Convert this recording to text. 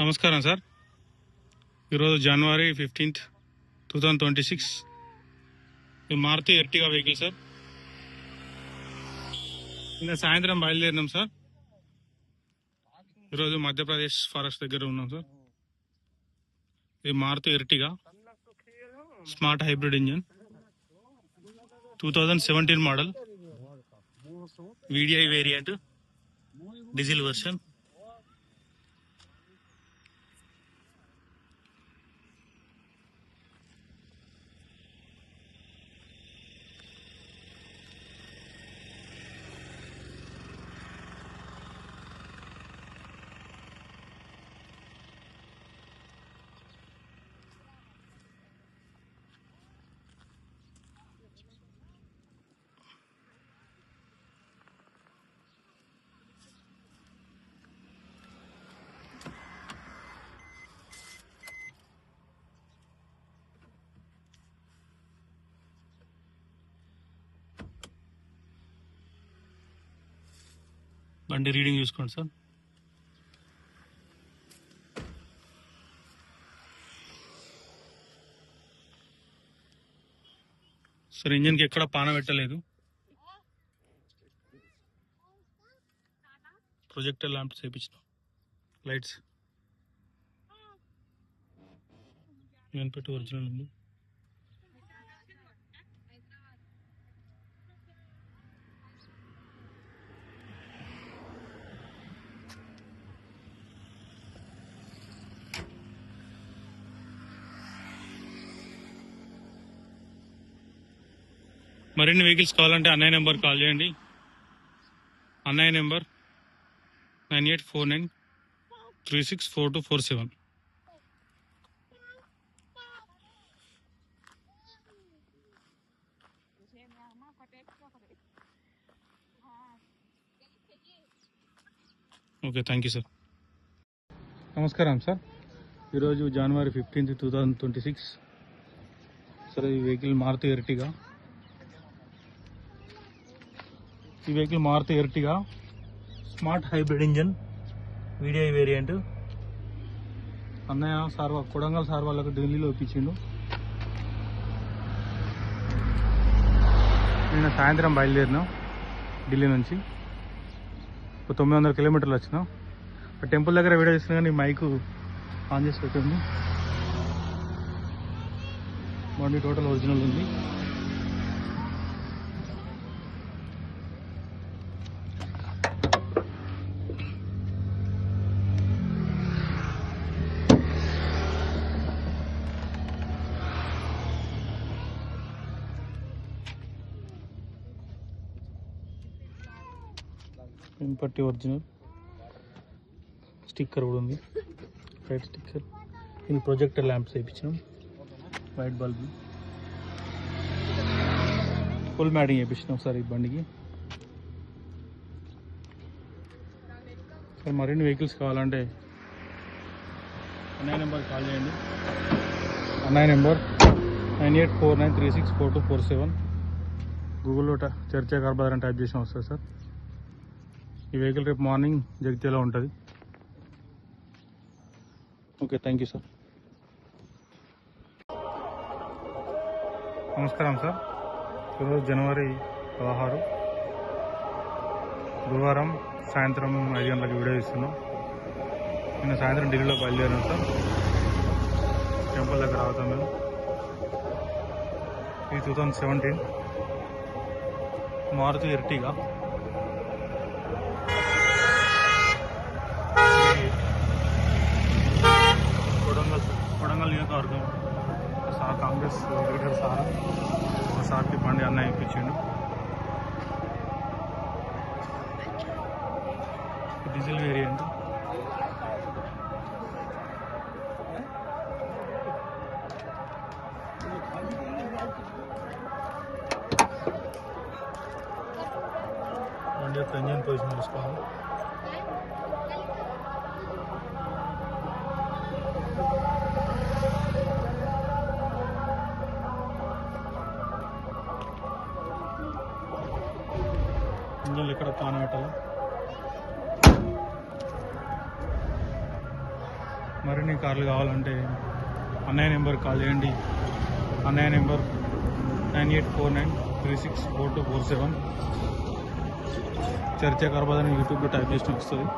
నమస్కారం సార్. ఈరోజు జనవరి fifteenth two thousand twenty six. ఇది మారుతి ఎర్టిగా వెహికల్ సార్. నిన్న సాయంత్రం బయలుదేరినాం సార్. ఈరోజు మధ్యప్రదేశ్ ఫారెస్ట్ దగ్గర ఉన్నాం సార్. ఇది Maruti Ertiga. Smart hybrid engine. Two thousand seventeen model. VDI variant. Diesel version. బండి రీడింగ్ చూసుకోండి సార్. సార్ ఇంజిన్కి ఎక్కడ పాన పెట్టలేదు. ప్రొజెక్టర్ ల్యాంప్స్ వేయించిన లైట్స్. నేను పెట్టి ఒరిజినల్ ఉంది. మరిన్ని వెహికల్స్ కావాలంటే అన్నయ్య నెంబర్ కాల్ చేయండి. అన్నయ్య number nine eight four nine three six four two four seven. Okay thank you sir. నమస్కారం సార్. ఈరోజు జనవరి fifteenth two thousand twenty six sir ఈ వెహికల్ మారుతి ఎర్టిగా ఈ vehicle Maruti Ertiga smart hybrid engine VDI variant అన్నయ్య sir Kodangal sir వాళ్ళకు ఢిల్లీలో ఇప్పించిండు నిన్న సాయంత్రం బయలుదేరినాం ఢిల్లీ నుంచి. ఒక తొమ్మిది వందల కిలోమీటర్లు వచ్చినాం. టెంపుల్ దగ్గర వీడియో చేసిన కానీ మైకు ఆన్ చేసి పెట్టింది. బండి టోటల్ ఒరిజినల్ ఉంది. ఇంపట్టి ఒరిజినల్. స్టిక్కర్ కూడా ఉంది. వైట్ స్టిక్కర్ ఇది ప్రొజెక్టర్ ల్యాంప్స్ వేయించినాం. వైట్ బల్బ్ ఫుల్ మ్యాడింగ్ వేయించినాం సార్ ఈ బండికి. సార్ మరిన్ని వెహికల్స్ కావాలంటే అన్నయ్య నెంబర్ కాల్ చేయండి. అన్నయ్య number nine eight four nine three six four two four seven. గూగుల్లో చర్చ చర్చా కార్బార్ అని టైప్ చేసిన వస్తుంది సార్. ఈ వెహికల్ రేపు మార్నింగ్ జగిత్యాలో ఉంటుంది. Okay thank you sir. నమస్కారం సార్. ఈరోజు జనవరి పదహారు. గురువారం సాయంత్రం ఐదు గంటలకు వీడియో ఇస్తున్నాం నిన్న సాయంత్రం ఢిల్లీలో బయలుదేరాం సార్. టెంపుల్ దగ్గర అవుతాం మేము. ఇది two thousand seventeen. Maruti Ertiga Kodangal Kodangal నియోజకవర్గం సార్ కాంగ్రెస్ లీడర్ సార్ మా సార్కి బండి అన్న ఇప్పించిండు. Diesel variant. బండి యొక్క ఇంజన్ పొజిషన్ చూసుకోవాలి. ఇంజన్లు ఇక్కడ పాన మరిన్ని కార్లు కావాలంటే అన్నయ్య నెంబర్ కాల్ చేయండి. అన్నయ్య number nine eight four nine three six four two four seven. చర్చ కర్బాదని యూట్యూబ్లో టైప్ చేసిన వస్తుంది.